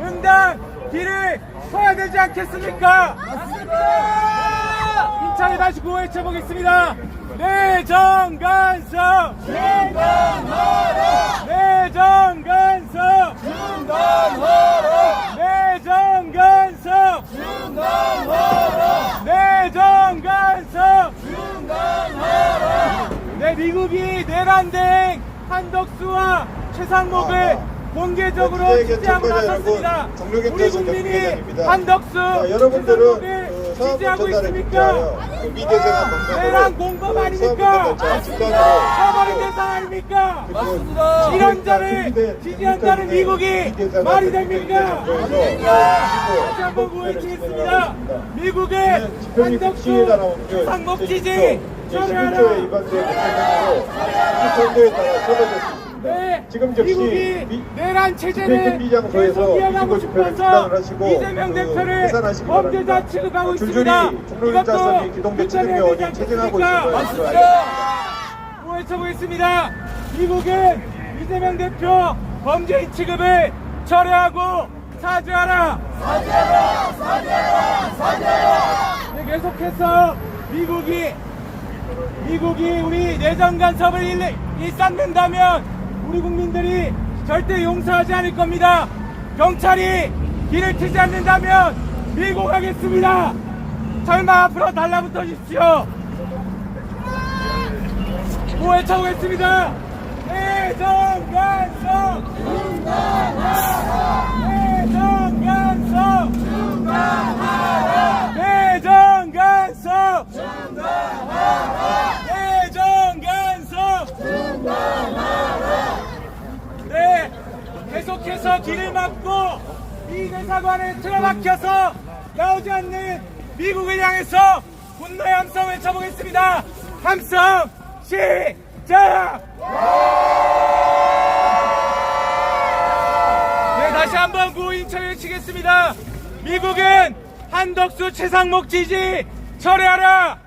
응당 길을 서야 되지 않겠습니까? 힘차게 다시 구호해쳐보겠습니다. 내정간섭! 내정간섭! 내정간섭! 내정간섭! 네, 미국이 내란대행 한덕수와 최상목을 공개적으로 기자회견 지지하고 전달자 나섰습니다. 여러분, 정력현 우리 국민이. 한덕수, 자, 여러분들은 그 지지하고 전달에 있습니까? 그 방법으로 내란 공범 그 아닙니까? 집단으로 처벌이 대상 아닙니까? 맞습니다. 이런 자를 지지한다는 미국이 말이 됩니까? 다시 한번 구해주겠습니다. 미국의 한덕수 상목 지지 제11조에 처리하라. 위반된 대통령으로 정도에 따라 처벌됐습니다. 네, 지금 즉시 내란 체제를 계속 이어가고 싶어서 이재명 그 대표를 해산하시기 범죄자. 취급하고 있습니다. 종로일자선이 기동대책 규탄해야 요원이 되지 체증하고 걸 알아야 외쳐보겠습니다. 미국은 이재명 대표 범죄인 취급을 철회하고 사죄하라. 사죄하라. 사죄하라. 사죄하라. 네, 계속해서 미국이 미국이 우리 내정 간섭을 일, 일삼는다면 우리 국민들이 절대 용서하지 않을 겁니다. 경찰이 길을 트지 않는다면 미국하겠습니다. 설마 앞으로 달라붙어 주십시오. 뭐에 쳐보겠습니다. 내정간섭 내정간섭 내정간섭 내정간섭 네 계속해서 길을 막고 이 대사관에 틀어박혀서 나오지 않는 미국을 향해서 분노의 함성 외쳐보겠습니다. 함성 시작! 네, 다시 한번 구호인차 외치겠습니다. 미국은 한덕수 최상목 지지 철회하라!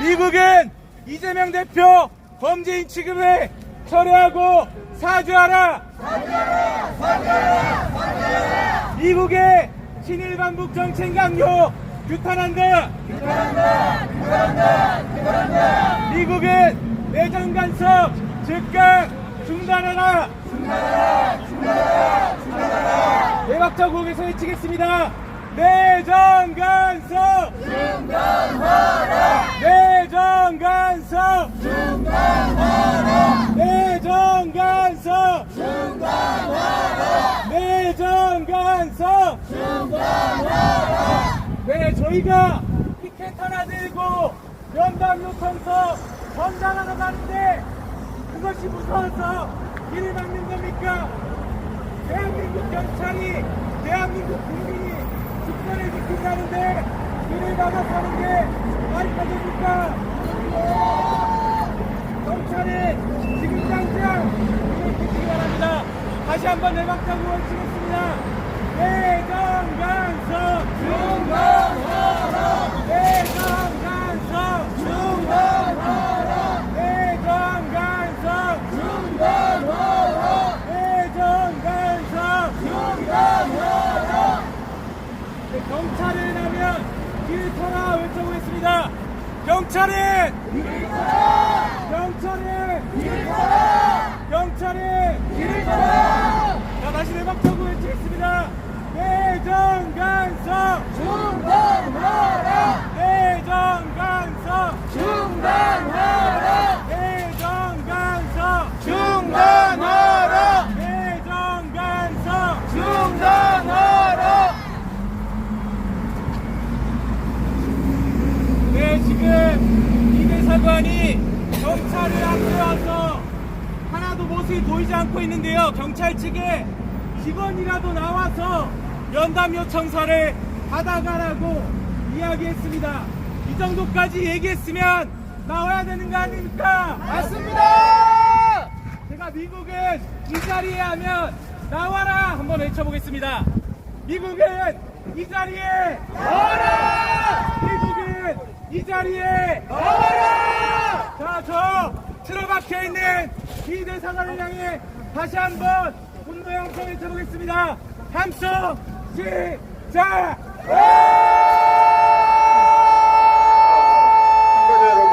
미국은 이재명 대표 범죄인 취급을 철회하고 사죄하라! 미국의 친일 반북 정책 강요 규탄한다! 미국은 내정 간섭 즉각 중단하라! 대박자 국에서 외치겠습니다. 내정 간섭! 내정 간섭! 내정 간섭! 내정 간섭! 네, 저희가 피켓 하나 들고 연방 요청서 전달하러 가는데 그것이 무서워서 길을 막는 겁니까? 대한민국 경찰이 대한민국 국민이 주권을 지킨다는데 길을 막아서는 게 말이 됩니까? 경찰이 지금 당장 길을 지키기 바랍니다. 다시 한번 내박자고 외치겠습니다. 대정간섭 중단하라 대정간섭 중단하라 대정간섭 중단하라 대정간섭 중단하라 네, 경찰은 하면 길터라 외쳐보겠습니다. 경찰은 길터라 경찰은 길터라 경찰은 길터라 자 다시 내박자고 외치겠습니다. 대정간섭 중단하라 대정간섭 중단하라 대정간섭 중단하라 대정간섭 중단하라 네 지금 이 대사관이 경찰을 앞세워서 하나도 모습이 보이지 않고 있는데요. 경찰 측에 직원이라도 나와서 연담 요청서를 받아가라고 이야기했습니다. 이 정도까지 얘기했으면 나와야 되는 거 아닙니까? 맞습니다! 제가 미국은 이 자리에 하면 나와라! 한번 외쳐보겠습니다. 미국은 이 자리에 나와라! 미국은 이 자리에 나와라! 자, 저 틀어박혀 있는 이 대사관을 향해 다시 한번 분노의 함성 외쳐보겠습니다. 함성 시작! 참가자 여러분,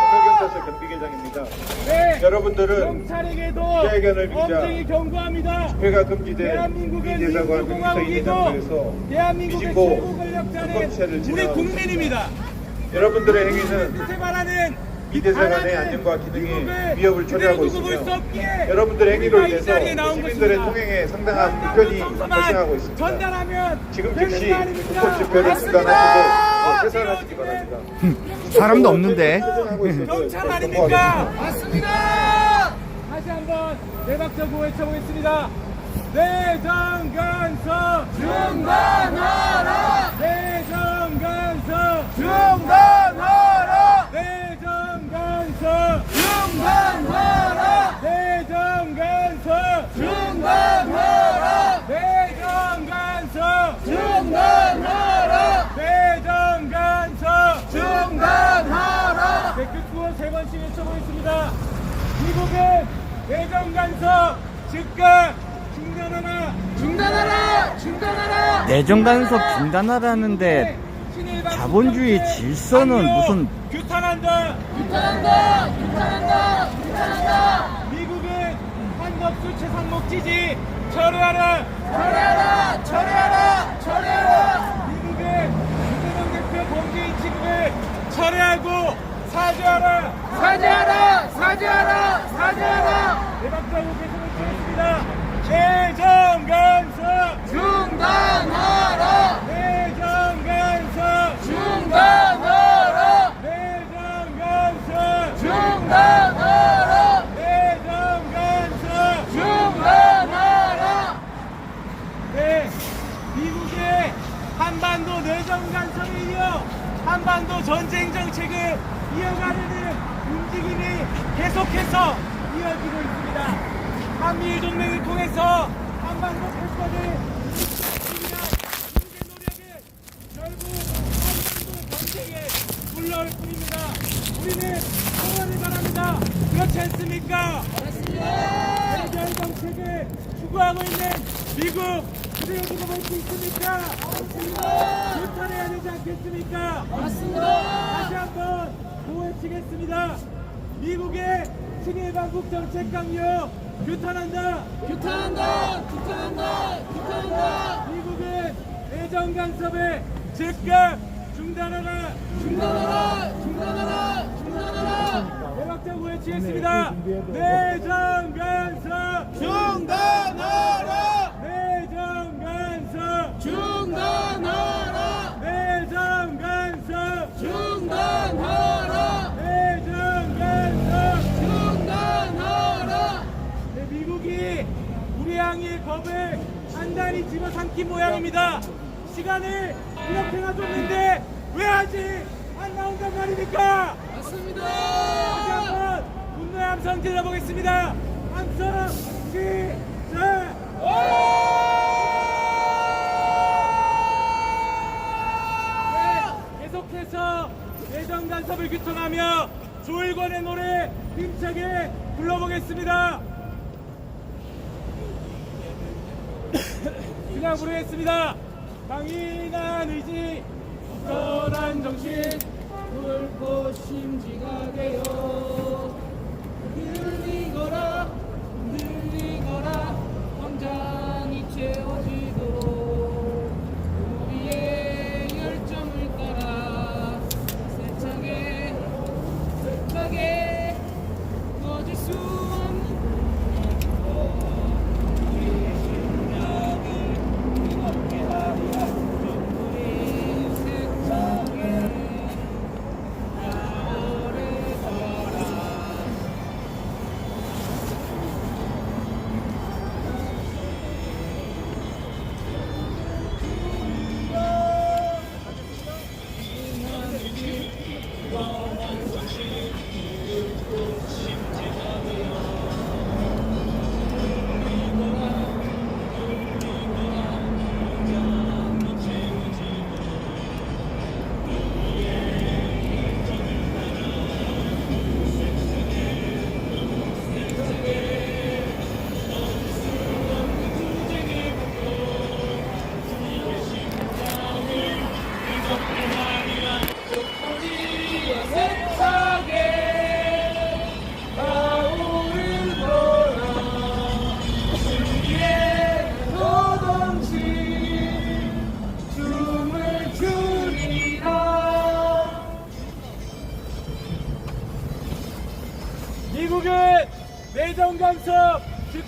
동명경찰서 경비계장입니다. 네. 여러분들은 경찰에게도 기자회견을 빌자 엄정히 경고합니다. 회가 금지된 대한민국은 민대사관 민주공화국이고 민서인회장소에서 대한민국의 미진고 최고 권력자는 우리 국민입니다. 여러분들의 행위는 뜻에 반하는 미대사관의 바라는 안전과 기능에 미국을 위협을 초래하고 있으며 여러분들의 행위로 인해서 시민들의. 통행에 상당한 불편이 발생하고 있습니다. 전달하면 지금 즉시? 불법 집회를. 중단하시고 퇴산하시기 바랍니다. 사람도 없는데. 경찰 아닙니까? 맞습니다. 다시 한번 내박적으로 외쳐보겠습니다. 내정간서 중단하라. 내정간서 중단하라. 내정간서 중단하라. 내정간서 중단하라. 내정간서 중단하라. 내정간서 중단하라. 네, 끝으로 세 번씩 외쳐보겠습니다. 미국은 내정간서 즉각 중단하라. 중단하라. 중단하라. 내정 간섭 중단하라는데 자본주의 질서는 무슨 규탄한다. 규탄한다. 규탄한다. 규탄한다. 미국은 한덕수 최상 목 지지 철회하라. 철회하라. 철회하라. 철회하라. 미국은 이재명 대표 범죄인 취급을 철회하고 사죄하라. 사죄하라. 사죄하라. 사죄하라. 대박자고 계속을 주겠습니다. 내정간서 중단하라. 내정간서 중단하라. 내정간서 중단하라. 내정간서 중단하라. 네, 미국의 한반도 내정 간섭에 이어 한반도 전쟁 정책을 이어가려는 움직임이 계속해서 이어지고 있습니다. 한미일 동맹을 통해서 한반도 패권을 노력은 결국 한반도 전쟁에 불러올 뿐입니다. 우리는 평화를 바랍니다. 그렇지 않습니까? 대결 정책을 추구하고 있는 미국 그대로 두고 볼수 있습니까? 맞습니다. 규탄해야 되지 않겠습니까? 맞습니다. 다시 한번 보호해치겠습니다. 미국의 친일 반국 정책 강요 규탄한다. 규탄한다. 규탄한다. 규탄한다. 미국은 내정 간섭에 즉각 중단하라. 중단하라. 중단하라. 중단하라. 대박자고 외치겠습니다. 내정 간섭 중단하라. 내정 간섭 중단하라. 내정 간섭 중단하라. 내정 간섭 중단하라. 네, 미국이 우리 향의 겁을 단단히 집어삼킨 모양입니다. 시간을 이렇게나 줬는데 왜 아직 안 나온단 말입니까? 맞습니다. 다시 한번 분노의 함성 질러보겠습니다. 함성 시작! 네, 계속해서 예정 간섭을 규탄하며 조일권의 노래 힘차게 불러보겠습니다. 그냥 부르겠습니다. 강인한 의지, 굳건한 정신, 굵고 심지가 되어 흔들리거라, 흔들리거라,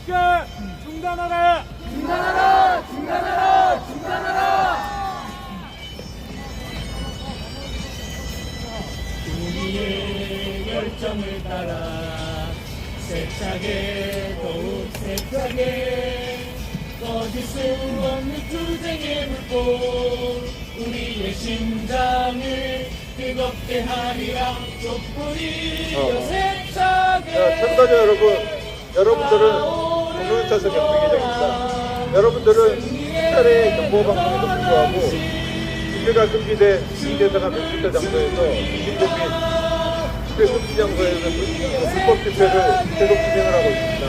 즉각 중단하라. 중단하라 중단하라 중단하라. 우리의 열정을 따라 세차게 더욱 세차게 꺼질 수 없는 투쟁의 불꽃 우리의 심장을 뜨겁게 하리라. 촛불이여 어. 세차게. 자, 참가자 여러분, 여러분들은 공동차서 경비계장입니다. 여러분들은 차례 정보방송에도 불구하고 집회가 금지된 이대사가 백주대 장소에서 민족 및 집회 금지 장소에서 불법 집회를 계속 진행을 하고 있습니다.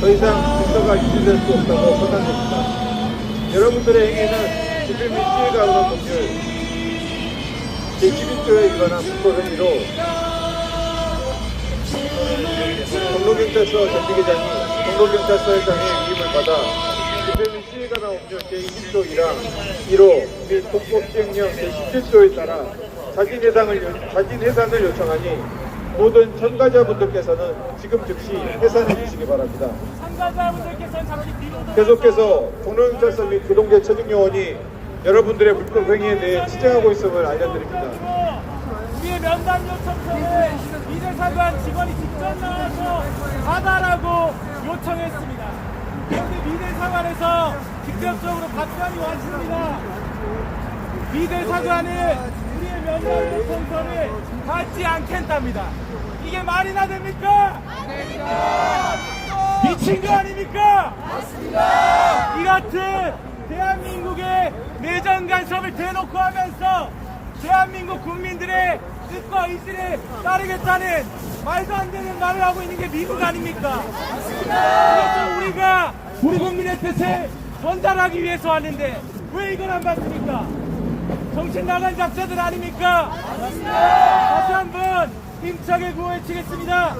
더 이상 질서가 유지될 수 없다고 판단됩니다. 여러분들의 행위는 집회 및 시위가 의한 법률 제11조에 위반한 불법 행위로 동로경찰서 전비계장이 동로경찰서장의 위임을 받아 집회 및 시위가 나온 법 제20조 1항 1호 및 동법 시행령 제17조에 따라 자진 해상을 요- 자진 해산을 요청하니 모든 참가자분들께서는 지금 즉시 해산해 주시기 바랍니다. 계속해서 동로경찰서 및 교동계 처직요원이 여러분들의 불법 행위에 대해 치정하고 있음을 알려드립니다. 우리의 면담 요청서를 미대 사관 직원이 직접 나와서 받아라고 요청했습니다. 그런데 미대사관에서 직접적으로 답변이 왔습니다. 미대사관은 우리의 면담 요청서를 받지 않겠답니다. 이게 말이나 됩니까? 미친 거 아닙니까? 이 같은 대한민국의 내정 간섭을 대놓고 하면서 대한민국 국민들의 뜻과 의지를 따르겠다는 말도 안 되는 말을 하고 있는 게 미국 아닙니까? 이것도 우리가 우리 국민의 뜻을 전달하기 위해서 왔는데 왜 이걸 안 받습니까? 정신 나간 작자들 아닙니까? 다시 한번 힘차게 구호해치겠습니다.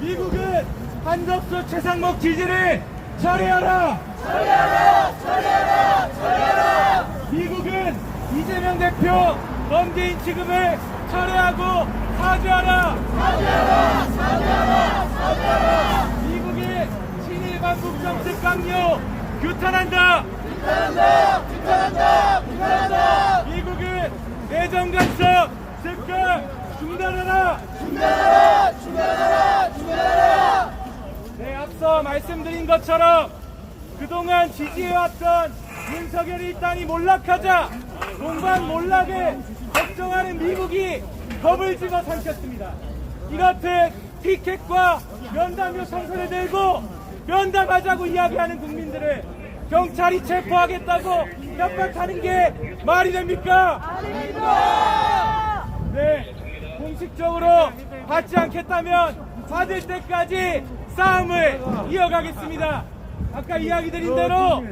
미국은 한덕수 최상목 지지를 철회하라! 철회하라! 철회하라! 철회하라! 미국은 이재명 대표 범죄인 취급을 철회하고 사죄하라! 사죄하라! 사죄하라! 사죄하라! 미국의 친일 반 국 정책 강요 규탄한다! 규탄한다! 규탄한다! 규탄한다! 미국은 내정 간섭 즉각 중단하라! 중단하라! 중단하라! 중단하라! 네, 앞서 말씀드린 것처럼 그동안 지지해왔던 윤석열이 땅이 몰락하자 동반 몰락에 걱정하는 미국이 겁을 집어 삼켰습니다. 이 같은 피켓과 면담 요청서를 들고 면담하자고 이야기하는 국민들을 경찰이 체포하겠다고 협박하는 게 말이 됩니까? 네, 공식적으로 받지 않겠다면 받을 때까지 싸움을 이어가겠습니다. 아까 이야기 드린 대로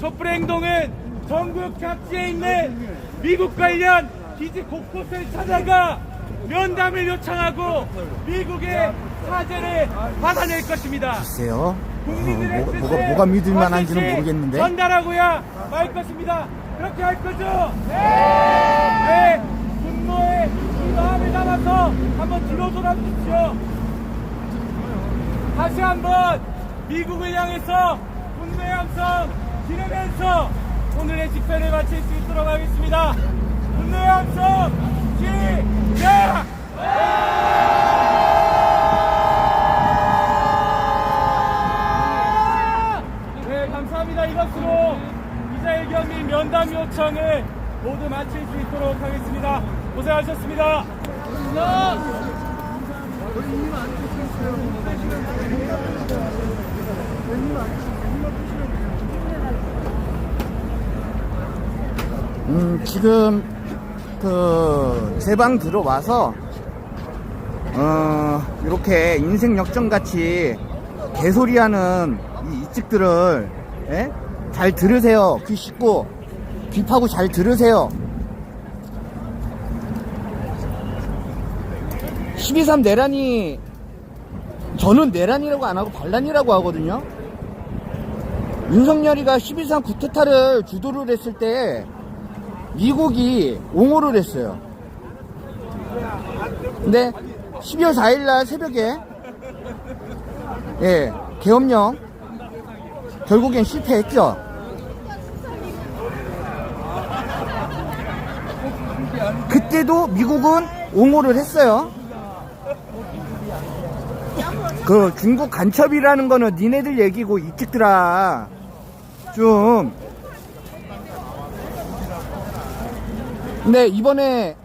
촛불 행동은 전국 각지에 있는 미국 관련 기지 곳곳을 찾아가 면담을 요청하고 미국의 사죄를 받아낼 것입니다. 글쎄요. 어, 국민들의 뭐가, 뜻을 뭐가, 뭐가 믿을 만한지는 모르겠는데. 전달하고야 말 것입니다. 그렇게 할 거죠? 네. 네. 분노의 이 마음을 담아서 한번 뒤로 돌아주십시오. 다시 한번 미국을 향해서 분노의 함성 지르면서 오늘의 집회를 마칠 수 있도록 하겠습니다. 네, 감사합니다. 이것으로 기자회견 및 면담 요청을 모두 마칠 수 있도록 하겠습니다. 고생하셨습니다. 음, 지금 그 제방 들어와서 어, 이렇게 인생 역전 같이 개소리하는 이 이찍들을 예? 잘 들으세요. 귀 씻고 귀 파고 잘 들으세요. 12.3 내란이 저는 내란이라고 안 하고 반란이라고 하거든요. 윤석열이가 12.3 구테타를 주도를 했을 때 미국이 옹호를 했어요. 근데 12월 4일 날 새벽에 예 계엄령 결국엔 실패했죠. 그때도 미국은 옹호를 했어요. 그 중국 간첩이라는 거는 니네들 얘기고 이 찍들아 좀 근데 이번에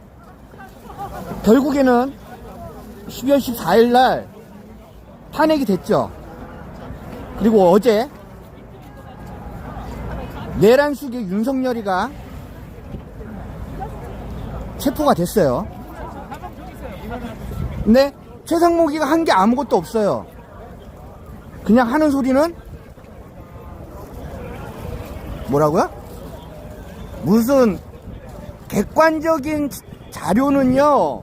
결국에는 12월 14일 날 탄핵이 됐죠. 그리고 어제 내란숙의 윤석열이가 체포가 됐어요. 근데 최상목이가 한 게 아무것도 없어요. 그냥 하는 소리는 뭐라고요? 무슨 객관적인 자료는요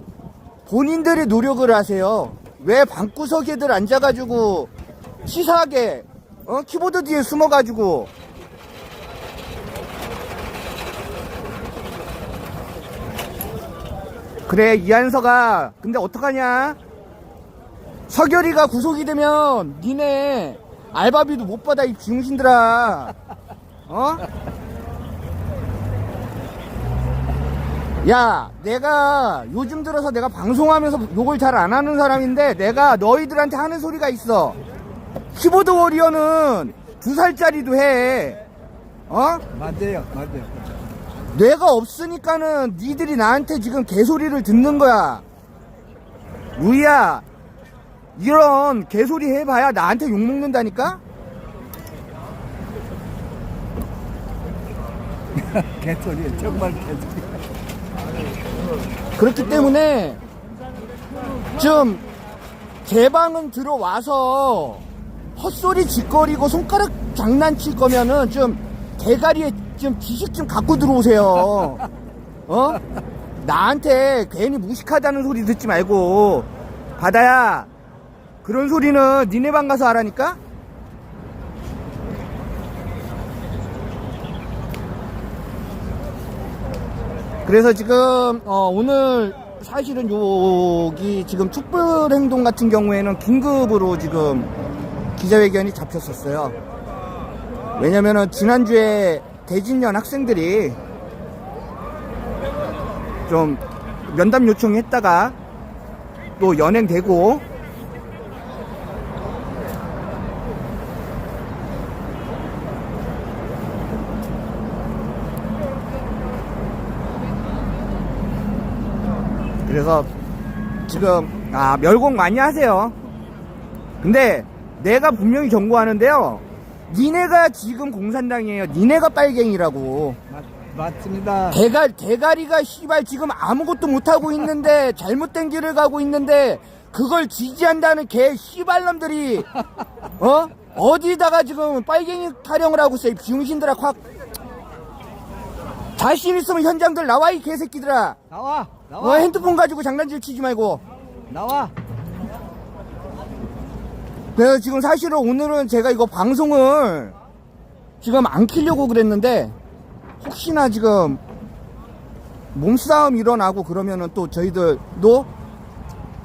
본인들이 노력을 하세요. 왜 방구석에들 앉아가지고 치사하게 어? 키보드 뒤에 숨어가지고 그래 이한서가 근데 어떡하냐 서결이가 구속이 되면 니네 알바비도 못 받아 이 비용신들아 어? 야 내가 요즘 들어서 내가 방송하면서 욕을 잘 안 하는 사람인데 내가 너희들한테 하는 소리가 있어 키보드 워리어는 두 살짜리도 해 어? 맞아요, 맞아요. 뇌가 없으니까는 니들이 나한테 지금 개소리를 듣는 거야. 루이야, 이런 개소리 해봐야 나한테 욕먹는다니까? 개소리, 정말 개소리. 그렇기 때문에 좀제 방은 들어와서 헛소리 짓거리고 손가락 장난칠 거면은 좀 대가리에 좀 지식 좀 갖고 들어오세요. 어? 나한테 괜히 무식하다는 소리 듣지 말고 바다야 그런 소리는 니네 방 가서 하라니까? 그래서 지금 어, 오늘 사실은 여기 지금 촛불 행동 같은 경우에는 긴급으로 지금 기자회견이 잡혔었어요. 왜냐면은 지난주에 대진년 학생들이 좀 면담 요청했다가 또 연행되고 그래서 지금 아 멸공 많이 하세요. 근데 내가 분명히 경고하는데요. 니네가 지금 공산당이에요. 니네가 빨갱이라고. 맞, 맞습니다. 대가 대가리가 씨발 지금 아무것도 못 하고 있는데 잘못된 길을 가고 있는데 그걸 지지한다는 개 씨발놈들이 어 어디다가 지금 빨갱이 타령을 하고 있어 이 비용신들아 확 자신 있으면 현장들 나와 이 개새끼들아 나와, 어 나와, 핸드폰 가지고 장난질 치지 말고 나와. 그래서 지금 사실은 오늘은 제가 이거 방송을 지금 안 키려고 그랬는데 혹시나 지금 몸싸움 일어나고 그러면은 또 저희들도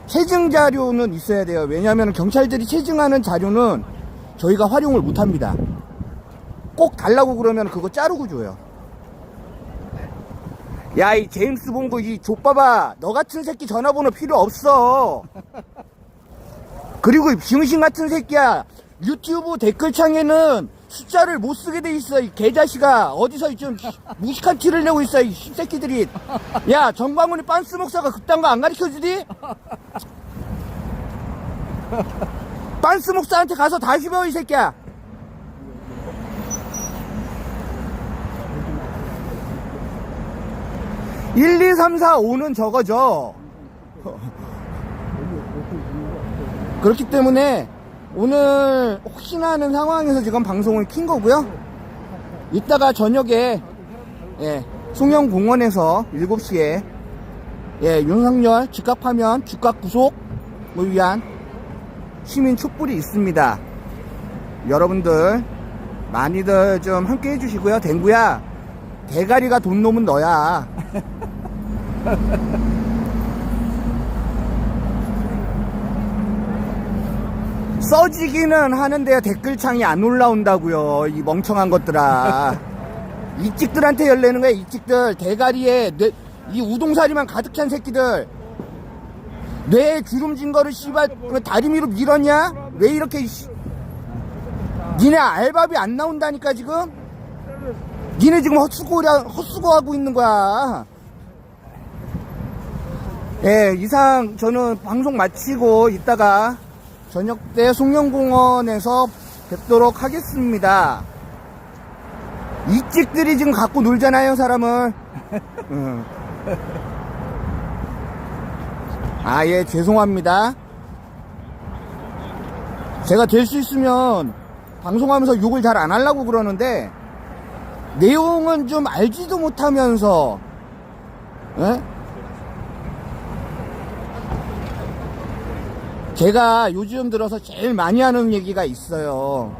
체증 자료는 있어야 돼요. 왜냐하면 경찰들이 체증하는 자료는 저희가 활용을 못 합니다. 꼭 달라고 그러면 그거 자르고 줘요. 야, 이 제임스 본거 이 족봐봐. 너 같은 새끼 전화번호 필요 없어. 그리고 이 병신 같은 새끼야 유튜브 댓글창에는 숫자를 못 쓰게 돼 있어 이 개자식아 어디서 좀 무식한 티를 내고 있어 이 새끼들이 야 정광훈이 빤스 목사가 그딴 거 안 가르쳐 주디? 빤스 목사한테 가서 다시 배워 이 새끼야 일, 이, 삼, 사, 오는 저거죠. 그렇기 때문에 오늘 혹시나 하는 상황에서 지금 방송을 킨 거고요. 이따가 저녁에 예, 송영 공원에서 7시에 예, 윤석열 즉각파면 즉각 구속을 위한 시민 촛불이 있습니다. 여러분들 많이들 좀 함께 해주시고요. 댕구야 대가리가 돈 놈은 너야. 써지기는 하는데요. 댓글창이 안 올라온다고요. 이 멍청한 것들아. 이찍들한테 열내는 거야 이찍들. 대가리에 뇌- 이 우동사리만 가득 찬 새끼들. 뇌에 주름진 거를 씨발 그 다리미로 밀었냐? 왜 이렇게 씨- 니네 알바비 안 나온다니까 지금? 니네 지금 헛수고라 헛수고하고 있는 거야 예, 이상 저는 방송 마치고 이따가 저녁 때 송영공원에서 뵙도록 하겠습니다. 이 찍들이 지금 갖고 놀잖아요, 사람을. 응. 아, 예, 죄송합니다. 제가 될 수 있으면 방송하면서 욕을 잘 안 하려고 그러는데, 내용은 좀 알지도 못하면서, 예? 제가 요즘 들어서 제일 많이 하는 얘기가 있어요.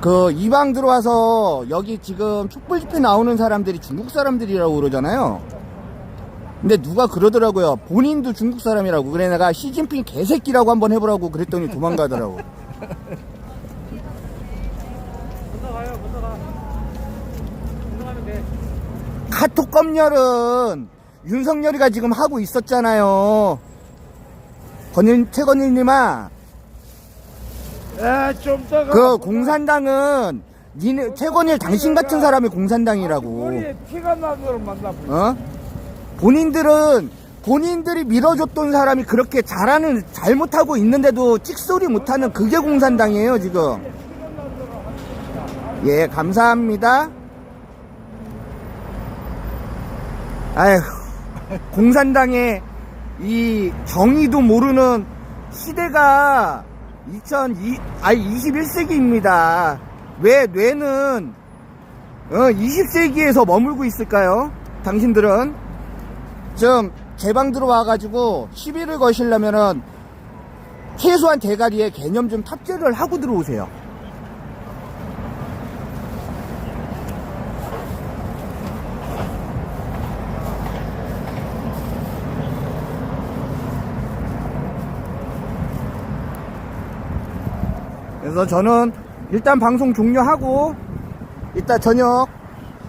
그 이방 들어와서 여기 지금 촛불 집회 나오는 사람들이 중국 사람들이라고 그러잖아요. 근데 누가 그러더라고요. 본인도 중국 사람이라고. 그래 내가 시진핑 개새끼라고 한번 해보라고 그랬더니 도망가더라고. 카톡 검열은 윤석열이가 지금 하고 있었잖아요. 건일, 최건일님아, 야좀 더. 그 공산당은 니네 최건일 당신 같은 사람이 공산당이라고. 머리에 피가 나도록 만나. 어? 본인들은 본인들이 밀어줬던 사람이 그렇게 잘하는 잘못하고 있는데도 찍소리 못하는 그게 공산당이에요 지금. 예 감사합니다. 아휴 공산당의 이 정의도 모르는 시대가 2002 아니 21세기입니다. 왜 뇌는 어, 20세기에서 머물고 있을까요? 당신들은 지금 제방 들어와가지고 시비를 거시려면은 최소한 대가리에 개념 좀 탑재를 하고 들어오세요. 그래서 저는 일단 방송 종료하고 이따 저녁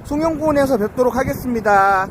송영공원에서 뵙도록 하겠습니다.